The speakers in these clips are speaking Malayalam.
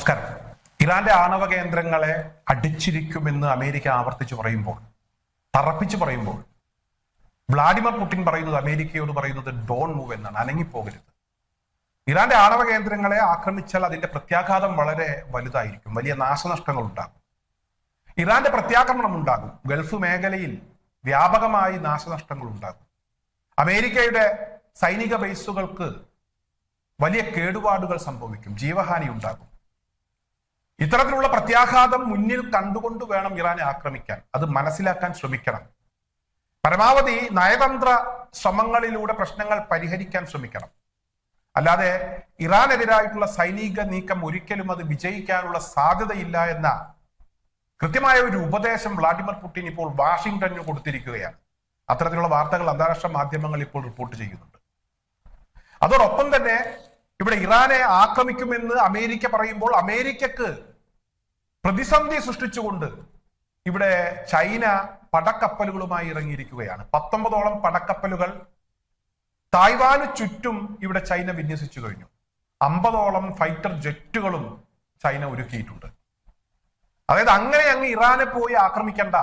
നമസ്കാരം. ഇറാന്റെ ആണവ കേന്ദ്രങ്ങളെ അടിച്ചിരിക്കുമെന്ന് അമേരിക്ക ആവർത്തിച്ചു പറയുമ്പോൾ തറപ്പിച്ചു പറയുമ്പോൾ വ്ളാഡിമിർ പുടിൻ പറയുന്നത് അമേരിക്കയോട് പറയുന്നത് ഡോൺ മൂവ് എന്നാണ് അനങ്ങിപ്പോകരുത്. ഇറാന്റെ ആണവ കേന്ദ്രങ്ങളെ ആക്രമിച്ചാൽ അതിന്റെ പ്രത്യാഘാതം വളരെ വലുതായിരിക്കും വലിയ നാശനഷ്ടങ്ങൾ ഉണ്ടാകും. ഇറാന്റെ പ്രത്യാക്രമണം ഉണ്ടാകും ഗൾഫ് മേഖലയിൽ വ്യാപകമായി നാശനഷ്ടങ്ങൾ ഉണ്ടാകും. അമേരിക്കയുടെ സൈനിക ബേസുകൾക്ക് വലിയ കേടുപാടുകൾ സംഭവിക്കും ജീവഹാനി ഉണ്ടാകും. ഇത്തരത്തിലുള്ള പ്രത്യാഘാതം മുന്നിൽ കണ്ടുകൊണ്ട് വേണം ഇറാനെ ആക്രമിക്കാൻ. അത് മനസ്സിലാക്കാൻ ശ്രമിക്കണം. പരമാവധി നയതന്ത്ര ശ്രമങ്ങളിലൂടെ പ്രശ്നങ്ങൾ പരിഹരിക്കാൻ ശ്രമിക്കണം. അല്ലാതെ ഇറാനെതിരായിട്ടുള്ള സൈനിക നീക്കം ഒരിക്കലും അത് വിജയിക്കാനുള്ള സാധ്യതയില്ല എന്ന കൃത്യമായ ഒരു ഉപദേശം വ്ളാഡിമിർ പുടിൻ ഇപ്പോൾ വാഷിംഗ്ടണിന് കൊടുത്തിരിക്കുകയാണ്. അത്തരത്തിലുള്ള വാർത്തകൾ അന്താരാഷ്ട്ര മാധ്യമങ്ങൾ ഇപ്പോൾ റിപ്പോർട്ട് ചെയ്യുന്നുണ്ട്. അതോടൊപ്പം തന്നെ ഇവിടെ ഇറാനെ ആക്രമിക്കുമെന്ന് അമേരിക്ക പറയുമ്പോൾ അമേരിക്കക്ക് പ്രതിസന്ധി സൃഷ്ടിച്ചുകൊണ്ട് ഇവിടെ ചൈന പടക്കപ്പലുകളുമായി ഇറങ്ങിയിരിക്കുകയാണ്. പത്തൊമ്പതോളം പടക്കപ്പലുകൾ തായ്വാന് ചുറ്റും ഇവിടെ ചൈന വിന്യസിച്ചു കഴിഞ്ഞു. അമ്പതോളം ഫൈറ്റർ ജെറ്റുകളും ചൈന ഒരുക്കിയിട്ടുണ്ട്. അതായത് അങ്ങനെ അങ്ങ് ഇറാനെ പോയി ആക്രമിക്കണ്ട.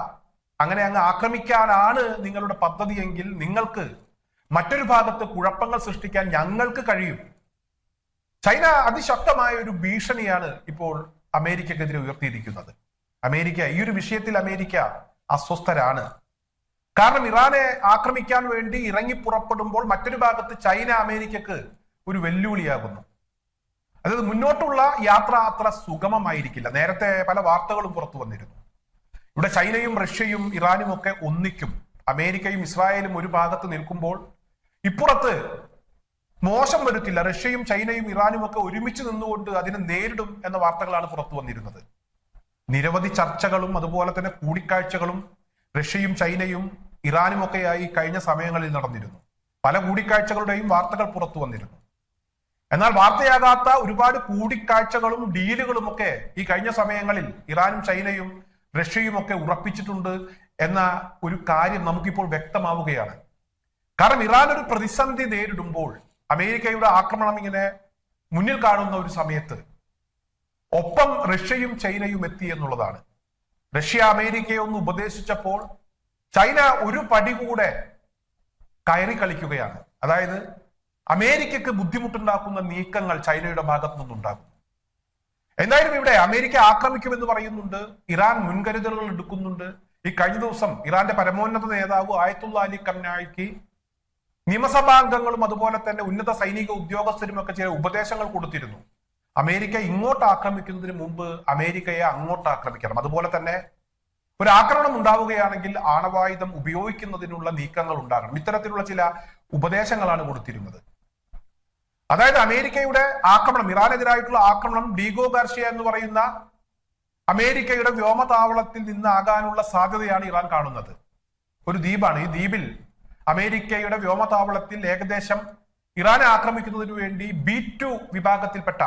അങ്ങനെ അങ്ങ് ആക്രമിക്കാനാണ് നിങ്ങളുടെ പദ്ധതിയെങ്കിൽ നിങ്ങൾക്ക് മറ്റൊരു ഭാഗത്ത് കുഴപ്പങ്ങൾ സൃഷ്ടിക്കാൻ ഞങ്ങൾക്ക് കഴിയും. ചൈന അതിശക്തമായ ഒരു ഭീഷണിയാണ് ഇപ്പോൾ അമേരിക്കക്കെതിരെ ഉയർത്തിയിരിക്കുന്നത്. അമേരിക്ക ഈ ഒരു വിഷയത്തിൽ അമേരിക്ക അസ്വസ്ഥരാണ്. കാരണം ഇറാനെ ആക്രമിക്കാൻ വേണ്ടി ഇറങ്ങി പുറപ്പെടുമ്പോൾ മറ്റൊരു ഭാഗത്ത് ചൈന അമേരിക്കക്ക് ഒരു വെല്ലുവിളിയാകുന്നു. അതായത് മുന്നോട്ടുള്ള യാത്ര അത്ര സുഗമമായിരിക്കില്ല. നേരത്തെ പല വാർത്തകളും പുറത്തു വന്നിരുന്നു. ഇവിടെ ചൈനയും റഷ്യയും ഇറാനും ഒക്കെ ഒന്നിക്കും. അമേരിക്കയും ഇസ്രായേലും ഒരു ഭാഗത്ത് നിൽക്കുമ്പോൾ ഇപ്പുറത്ത് മോശം വരുത്തില്ല. റഷ്യയും ചൈനയും ഇറാനും ഒക്കെ ഒരുമിച്ച് നിന്നുകൊണ്ട് അതിനെ നേരിടും എന്ന വാർത്തകളാണ് പുറത്തു വന്നിരുന്നത്. നിരവധി ചർച്ചകളും അതുപോലെ തന്നെ കൂടിക്കാഴ്ചകളും റഷ്യയും ചൈനയും ഇറാനും ഒക്കെയായി കഴിഞ്ഞ സമയങ്ങളിൽ നടന്നിരുന്നു. പല കൂടിക്കാഴ്ചകളുടെയും വാർത്തകൾ പുറത്തു വന്നിരുന്നു. എന്നാൽ വാർത്തയാകാത്ത ഒരുപാട് കൂടിക്കാഴ്ചകളും ഡീലുകളും ഒക്കെ ഈ കഴിഞ്ഞ സമയങ്ങളിൽ ഇറാനും ചൈനയും റഷ്യയും ഒക്കെ ഉറപ്പിച്ചിട്ടുണ്ട് എന്ന ഒരു കാര്യം നമുക്കിപ്പോൾ വ്യക്തമാവുകയാണ്. കാരണം ഇറാൻ ഒരു പ്രതിസന്ധി നേരിടുമ്പോൾ അമേരിക്കയുടെ ആക്രമണം ഇങ്ങനെ മുന്നിൽ കാണുന്ന ഒരു സമയത്ത് ഒപ്പം റഷ്യയും ചൈനയും എത്തി എന്നുള്ളതാണ്. റഷ്യ അമേരിക്കയെ ഒന്ന് ഉപദേശിച്ചപ്പോൾ ചൈന ഒരു പടി കൂടെ കയറി കളിക്കുകയാണ്. അതായത് അമേരിക്കക്ക് ബുദ്ധിമുട്ടുണ്ടാക്കുന്ന നീക്കങ്ങൾ ചൈനയുടെ ഭാഗത്തു നിന്നുണ്ടാകും എന്തായാലും ഇവിടെ അമേരിക്ക ആക്രമിക്കുമെന്ന് പറയുന്നുണ്ട്. ഇറാൻ മുൻകരുതലുകൾ എടുക്കുന്നുണ്ട്. ഈ കഴിഞ്ഞ ദിവസം ഇറാന്റെ പരമോന്നത നേതാവ് ആയത്തുള്ള അലി കംനായിക്ക് നിയമസഭാംഗങ്ങളും അതുപോലെ തന്നെ ഉന്നത സൈനിക ഉദ്യോഗസ്ഥരും ഒക്കെ ചില ഉപദേശങ്ങൾ കൊടുത്തിരുന്നു. അമേരിക്ക ഇങ്ങോട്ട് ആക്രമിക്കുന്നതിന് മുമ്പ് അമേരിക്കയെ അങ്ങോട്ട് ആക്രമിക്കണം. അതുപോലെ തന്നെ ഒരു ആക്രമണം ഉണ്ടാവുകയാണെങ്കിൽ ആണവായുധം ഉപയോഗിക്കുന്നതിനുള്ള നീക്കങ്ങൾ ഉണ്ടാകണം. ഇത്തരത്തിലുള്ള ചില ഉപദേശങ്ങളാണ് കൊടുത്തിരുന്നത്. അതായത് അമേരിക്കയുടെ ആക്രമണം ഇറാനെതിരായിട്ടുള്ള ആക്രമണം ഡീഗോ ഗാർഷ്യ എന്ന് പറയുന്ന അമേരിക്കയുടെ വ്യോമതാവളത്തിൽ നിന്നാകാനുള്ള സാധ്യതയാണ് ഇറാൻ കാണുന്നത്. ഒരു ദ്വീപാണ്. ഈ ദ്വീപിൽ അമേരിക്കയുടെ വ്യോമതാവളത്തിൽ ഏകദേശം ഇറാനെ ആക്രമിക്കുന്നതിനു വേണ്ടി ബി ടു വിഭാഗത്തിൽപ്പെട്ട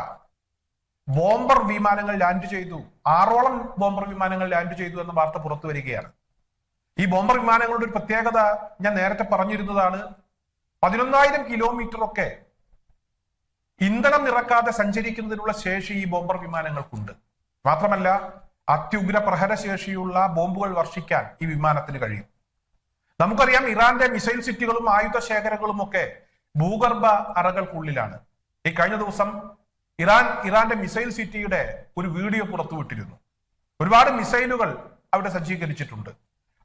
ബോംബർ വിമാനങ്ങൾ ലാൻഡ് ചെയ്തു. ആറോളം ബോംബർ വിമാനങ്ങൾ ലാൻഡ് ചെയ്തു എന്ന വാർത്ത പുറത്തു വരികയാണ്. ഈ ബോംബർ വിമാനങ്ങളുടെ ഒരു പ്രത്യേകത ഞാൻ നേരത്തെ പറഞ്ഞിരുന്നതാണ്. പതിനൊന്നായിരം കിലോമീറ്റർ ഒക്കെ ഇന്ധനം നിറക്കാതെ സഞ്ചരിക്കുന്നതിനുള്ള ശേഷി ഈ ബോംബർ വിമാനങ്ങൾക്കുണ്ട്. മാത്രമല്ല അത്യുഗ്ര പ്രഹരശേഷിയുള്ള ബോംബുകൾ വർഷിക്കാൻ ഈ വിമാനത്തിന് കഴിയും. നമുക്കറിയാം ഇറാന്റെ മിസൈൽ സിറ്റികളും ആയുധ ശേഖരങ്ങളും ഒക്കെ ഭൂഗർഭ അറകൾക്കുള്ളിലാണ്. ഈ കഴിഞ്ഞ ദിവസം ഇറാൻ ഇറാന്റെ മിസൈൽ സിറ്റിയുടെ ഒരു വീഡിയോ പുറത്തുവിട്ടിരുന്നു. ഒരുപാട് മിസൈലുകൾ അവിടെ സജ്ജീകരിച്ചിട്ടുണ്ട്.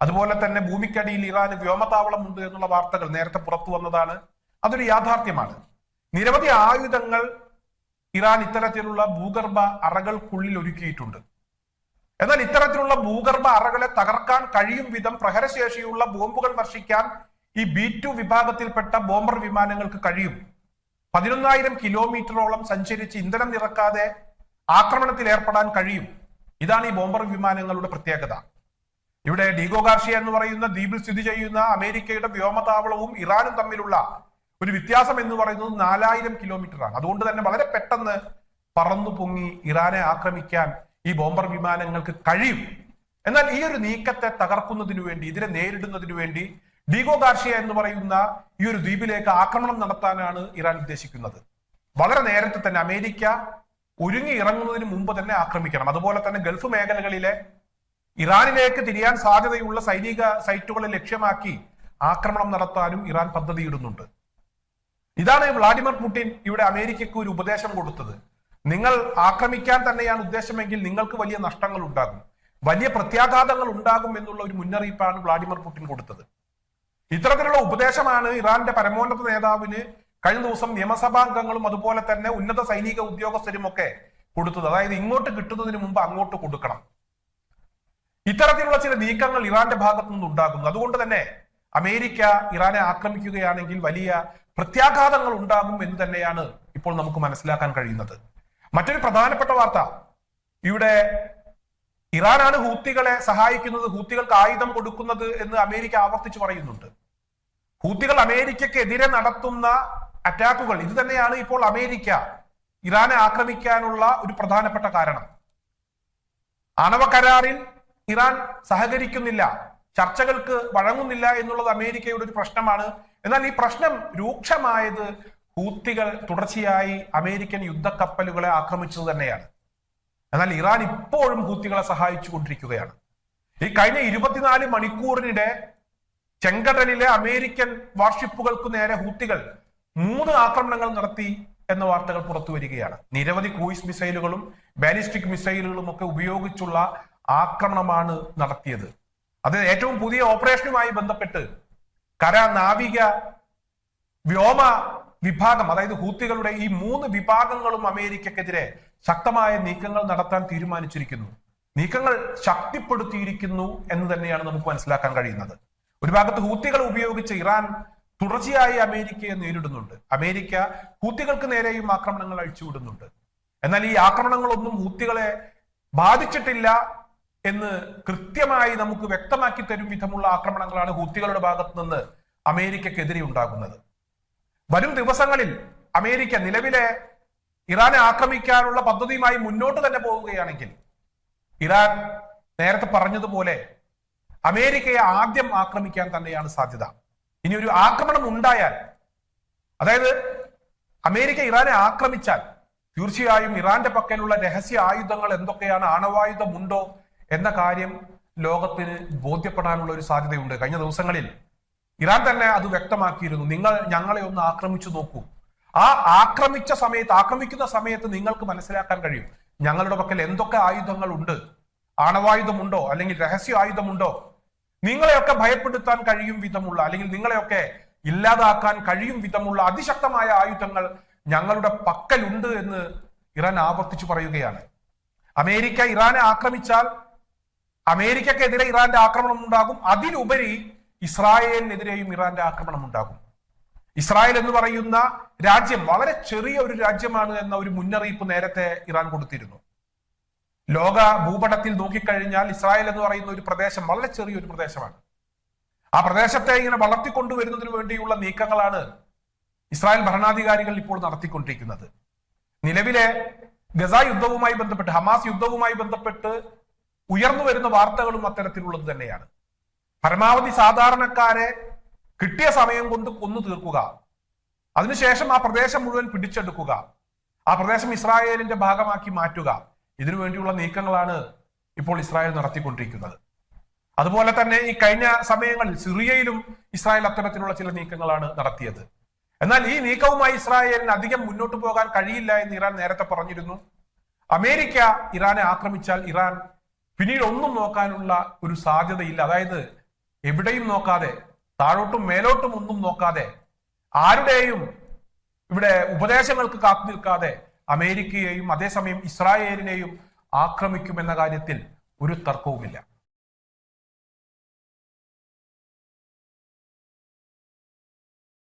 അതുപോലെ തന്നെ ഭൂമിക്കടിയിൽ ഇറാന് വ്യോമതാവളമുണ്ട് എന്നുള്ള വാർത്തകൾ നേരത്തെ പുറത്തു വന്നതാണ്. അതൊരു യാഥാർത്ഥ്യമാണ്. നിരവധി ആയുധങ്ങൾ ഇറാൻ ഇത്തരത്തിലുള്ള ഭൂഗർഭ അറകൾക്കുള്ളിൽ ഒരുക്കിയിട്ടുണ്ട്. എന്നാൽ ഇത്തരത്തിലുള്ള ഭൂഗർഭ അറകളെ തകർക്കാൻ കഴിയും വിധം പ്രഹരശേഷിയുള്ള ബോംബുകൾ വർഷിക്കാൻ ഈ ബി ടു വിഭാഗത്തിൽപ്പെട്ട ബോംബർ വിമാനങ്ങൾക്ക് കഴിയും. പതിനൊന്നായിരം കിലോമീറ്ററോളം സഞ്ചരിച്ച് ഇന്ധനം നിറക്കാതെ ആക്രമണത്തിൽ ഏർപ്പെടാൻ കഴിയും. ഇതാണ് ഈ ബോംബർ വിമാനങ്ങളുടെ പ്രത്യേകത. ഇവിടെ ഡീഗോ ഗാർഷിയ എന്ന് പറയുന്ന ദ്വീപിൽ സ്ഥിതി ചെയ്യുന്ന അമേരിക്കയുടെ വ്യോമതാവളവും ഇറാനും തമ്മിലുള്ള ഒരു വ്യത്യാസം എന്ന് പറയുന്നത് നാലായിരം കിലോമീറ്ററാണ്. അതുകൊണ്ട് തന്നെ വളരെ പെട്ടെന്ന് പറന്നു പൊങ്ങി ഇറാനെ ആക്രമിക്കാൻ ഈ ബോംബർ വിമാനങ്ങൾക്ക് കഴിയും. എന്നാൽ ഈ ഒരു നീക്കത്തെ തകർക്കുന്നതിനു വേണ്ടി ഇതിനെ നേരിടുന്നതിനു വേണ്ടി ഡീഗോ ഗാർഷിയ എന്ന് പറയുന്ന ഈ ഒരു ദ്വീപിലേക്ക് ആക്രമണം നടത്താനാണ് ഇറാൻ ഉദ്ദേശിക്കുന്നത്. വളരെ നേരത്തെ തന്നെ അമേരിക്ക ഒരുങ്ങി ഇറങ്ങുന്നതിന് മുമ്പ് തന്നെ ആക്രമിക്കണം. അതുപോലെ തന്നെ ഗൾഫ് മേഖലകളിലെ ഇറാനിലേക്ക് തിരിയാൻ സാധ്യതയുള്ള സൈനിക സൈറ്റുകളെ ലക്ഷ്യമാക്കി ആക്രമണം നടത്താനും ഇറാൻ പദ്ധതിയിടുന്നുണ്ട്. ഇതാണ് വ്ളാഡിമിർ പുടിൻ ഇവിടെ അമേരിക്കയ്ക്ക് ഒരു ഉപദേശം കൊടുത്തത്. നിങ്ങൾ ആക്രമിക്കാൻ തന്നെയാണ് ഉദ്ദേശമെങ്കിൽ നിങ്ങൾക്ക് വലിയ നഷ്ടങ്ങൾ ഉണ്ടാകും. വലിയ പ്രത്യാഘാതങ്ങൾ ഉണ്ടാകും എന്നുള്ള ഒരു മുന്നറിയിപ്പാണ് വ്ളാഡിമിർ പുടിൻ കൊടുത്തത്. ഇത്തരത്തിലുള്ള ഉപദേശമാണ് ഇറാന്റെ പരമോന്നത നേതാവിന് കഴിഞ്ഞ ദിവസം നിയമസഭാംഗങ്ങളും അതുപോലെ തന്നെ ഉന്നത സൈനിക ഉദ്യോഗസ്ഥരും ഒക്കെ കൊടുത്തത്. അതായത് ഇങ്ങോട്ട് കിട്ടുന്നതിന് മുമ്പ് അങ്ങോട്ട് കൊടുക്കണം. ഇത്തരത്തിലുള്ള ചില നീക്കങ്ങൾ ഇറാന്റെ ഭാഗത്തു നിന്ന് ഉണ്ടാകുന്നു. അതുകൊണ്ട് തന്നെ അമേരിക്ക ഇറാനെ ആക്രമിക്കുകയാണെങ്കിൽ വലിയ പ്രത്യാഘാതങ്ങൾ ഉണ്ടാകും എന്ന് തന്നെയാണ് ഇപ്പോൾ നമുക്ക് മനസ്സിലാക്കാൻ കഴിയുന്നത്. മറ്റൊരു പ്രധാനപ്പെട്ട വാർത്ത. ഇവിടെ ഇറാനാണ് ഹൂത്തികളെ സഹായിക്കുന്നത് ഹൂത്തികൾക്ക് ആയുധം കൊടുക്കുന്നത് എന്ന് അമേരിക്ക ആവർത്തിച്ച് പറയുന്നുണ്ട്. ഹൂത്തികൾ അമേരിക്കക്കെതിരെ നടത്തുന്ന അറ്റാക്കുകൾ ഇത് തന്നെയാണ് ഇപ്പോൾ അമേരിക്ക ഇറാനെ ആക്രമിക്കാനുള്ള ഒരു പ്രധാനപ്പെട്ട കാരണം. ആണവ കരാറിൽ ഇറാൻ സഹകരിക്കുന്നില്ല ചർച്ചകൾക്ക് വഴങ്ങുന്നില്ല എന്നുള്ളത് അമേരിക്കയുടെ ഒരു പ്രശ്നമാണ്. എന്നാൽ ഈ പ്രശ്നം രൂക്ഷമായത് ഹൂത്തികൾ തുടർച്ചയായി അമേരിക്കൻ യുദ്ധക്കപ്പലുകളെ ആക്രമിച്ചത് തന്നെയാണ്. എന്നാൽ ഇറാൻ ഇപ്പോഴും ഹൂത്തികളെ സഹായിച്ചു കൊണ്ടിരിക്കുകയാണ്. ഈ കഴിഞ്ഞ ഇരുപത്തിനാല് മണിക്കൂറിനിടെ ചെങ്കടലിലെ അമേരിക്കൻ വാർഷിപ്പുകൾക്ക് നേരെ ഹൂത്തികൾ മൂന്ന് ആക്രമണങ്ങൾ നടത്തി എന്ന വാർത്തകൾ പുറത്തു വരികയാണ്. നിരവധി ക്രൂയിസ് മിസൈലുകളും ബാലിസ്റ്റിക് മിസൈലുകളും ഒക്കെ ഉപയോഗിച്ചുള്ള ആക്രമണമാണ് നടത്തിയത്. അത് ഏറ്റവും പുതിയ ഓപ്പറേഷനുമായി ബന്ധപ്പെട്ട് കര നാവിക വ്യോമ വിഭാഗം അതായത് ഹൂത്തികളുടെ ഈ മൂന്ന് വിഭാഗങ്ങളും അമേരിക്കക്കെതിരെ ശക്തമായ നീക്കങ്ങൾ നടത്താൻ തീരുമാനിച്ചിരിക്കുന്നു. നീക്കങ്ങൾ ശക്തിപ്പെടുത്തിയിരിക്കുന്നു എന്ന് തന്നെയാണ് നമുക്ക് മനസ്സിലാക്കാൻ കഴിയുന്നത്. ഒരു ഭാഗത്ത് ഹൂത്തികൾ ഉപയോഗിച്ച് ഇറാൻ തുടർച്ചയായി അമേരിക്കയെ നേരിടുന്നുണ്ട്. അമേരിക്ക ഹൂത്തികൾക്ക് നേരെയും ആക്രമണങ്ങൾ അഴിച്ചുവിടുന്നുണ്ട്. എന്നാൽ ഈ ആക്രമണങ്ങളൊന്നും ഹൂത്തികളെ ബാധിച്ചിട്ടില്ല എന്ന് കൃത്യമായി നമുക്ക് വ്യക്തമാക്കി തരും വിധമുള്ള ആക്രമണങ്ങളാണ് ഹൂത്തികളുടെ ഭാഗത്ത് നിന്ന് അമേരിക്കക്കെതിരെ ഉണ്ടാകുന്നത്. വരും ദിവസങ്ങളിൽ അമേരിക്ക നിലവിലെ ഇറാനെ ആക്രമിക്കാനുള്ള പദ്ധതിയുമായി മുന്നോട്ട് തന്നെ പോവുകയാണെങ്കിൽ ഇറാൻ നേരത്തെ പറഞ്ഞതുപോലെ അമേരിക്കയെ ആദ്യം ആക്രമിക്കാൻ തന്നെയാണ് സാധ്യത. ഇനി ഒരു ആക്രമണം ഉണ്ടായാൽ അതായത് അമേരിക്ക ഇറാനെ ആക്രമിച്ചാൽ തീർച്ചയായും ഇറാന്റെ പക്കലുള്ള രഹസ്യ ആയുധങ്ങൾ എന്തൊക്കെയാണ്? ആണവായുധമുണ്ടോ എന്ന കാര്യം ലോകത്തിന് ബോധ്യപ്പെടാനുള്ള ഒരു സാധ്യതയുണ്ട്. കഴിഞ്ഞ ദിവസങ്ങളിൽ ഇറാൻ തന്നെ അത് വ്യക്തമാക്കിയിരുന്നു. നിങ്ങൾ ഞങ്ങളെ ഒന്ന് ആക്രമിച്ചു നോക്കൂ. ആ ആക്രമിച്ച സമയത്ത് ആക്രമിക്കുന്ന സമയത്ത് നിങ്ങൾക്ക് മനസ്സിലാക്കാൻ കഴിയും. ഞങ്ങളുടെ പക്കൽ എന്തൊക്കെ ആയുധങ്ങൾ ഉണ്ട് ആണവായുധമുണ്ടോ? അല്ലെങ്കിൽ രഹസ്യ ആയുധമുണ്ടോ? നിങ്ങളെയൊക്കെ ഭയപ്പെടുത്താൻ കഴിയും വിധമുള്ള അല്ലെങ്കിൽ നിങ്ങളെയൊക്കെ ഇല്ലാതാക്കാൻ കഴിയും വിധമുള്ള അതിശക്തമായ ആയുധങ്ങൾ ഞങ്ങളുടെ പക്കലുണ്ട് എന്ന് ഇറാൻ ആവർത്തിച്ചു പറയുകയാണ്. അമേരിക്ക ഇറാനെ ആക്രമിച്ചാൽ അമേരിക്കക്കെതിരെ ഇറാന്റെ ആക്രമണം ഉണ്ടാകും. അതിലുപരി ഇസ്രായേലിനെതിരെയും ഇറാന്റെ ആക്രമണം ഉണ്ടാകും. ഇസ്രായേൽ എന്ന് പറയുന്ന രാജ്യം വളരെ ചെറിയ ഒരു രാജ്യമാണ് എന്ന ഒരു മുന്നറിയിപ്പ് നേരത്തെ ഇറാൻ കൊടുത്തിരുന്നു. ലോക ഭൂപടത്തിൽ നോക്കിക്കഴിഞ്ഞാൽ ഇസ്രായേൽ എന്ന് പറയുന്ന ഒരു പ്രദേശം വളരെ ചെറിയൊരു പ്രദേശമാണ്. ആ പ്രദേശത്തെ ഇങ്ങനെ വളർത്തിക്കൊണ്ടുവരുന്നതിന് വേണ്ടിയുള്ള നീക്കങ്ങളാണ് ഇസ്രായേൽ ഭരണാധികാരികൾ ഇപ്പോൾ നടത്തിക്കൊണ്ടിരിക്കുന്നത്. നിലവിലെ ഗസ യുദ്ധവുമായി ബന്ധപ്പെട്ട് ഹമാസ് യുദ്ധവുമായി ബന്ധപ്പെട്ട് ഉയർന്നു വരുന്ന വാർത്തകളും അത്തരത്തിലുള്ളത് തന്നെയാണ്. പരമാവധി സാധാരണക്കാരെ കിട്ടിയ സമയം കൊണ്ട് കൊന്നു തീർക്കുക. അതിനുശേഷം ആ പ്രദേശം മുഴുവൻ പിടിച്ചെടുക്കുക. ആ പ്രദേശം ഇസ്രായേലിന്റെ ഭാഗമാക്കി മാറ്റുക. ഇതിനു വേണ്ടിയുള്ള നീക്കങ്ങളാണ് ഇപ്പോൾ ഇസ്രായേൽ നടത്തിക്കൊണ്ടിരിക്കുന്നത്. അതുപോലെ തന്നെ ഈ കഴിഞ്ഞ സമയങ്ങളിൽ സിറിയയിലും ഇസ്രായേൽ അത്തരത്തിലുള്ള ചില നീക്കങ്ങളാണ് നടത്തിയത്. എന്നാൽ ഈ നീക്കവുമായി ഇസ്രായേലിന് അധികം മുന്നോട്ട് പോകാൻ കഴിയില്ല എന്ന് ഇറാൻ നേരത്തെ പറഞ്ഞിരുന്നു. അമേരിക്ക ഇറാനെ ആക്രമിച്ചാൽ ഇറാൻ പിന്നീട് ഒന്നും നോക്കാനുള്ള ഒരു സാധ്യതയില്ല. അതായത് എവിടെയും നോക്കാതെ താഴോട്ടും മേലോട്ടും ഒന്നും നോക്കാതെ ആരുടെയും ഇവിടെ ഉപദേശങ്ങൾക്ക് കാത്തു നിൽക്കാതെ അമേരിക്കയെയും അതേസമയം ഇസ്രായേലിനെയും ആക്രമിക്കുമെന്ന കാര്യത്തിൽ ഒരു തർക്കവുമില്ല.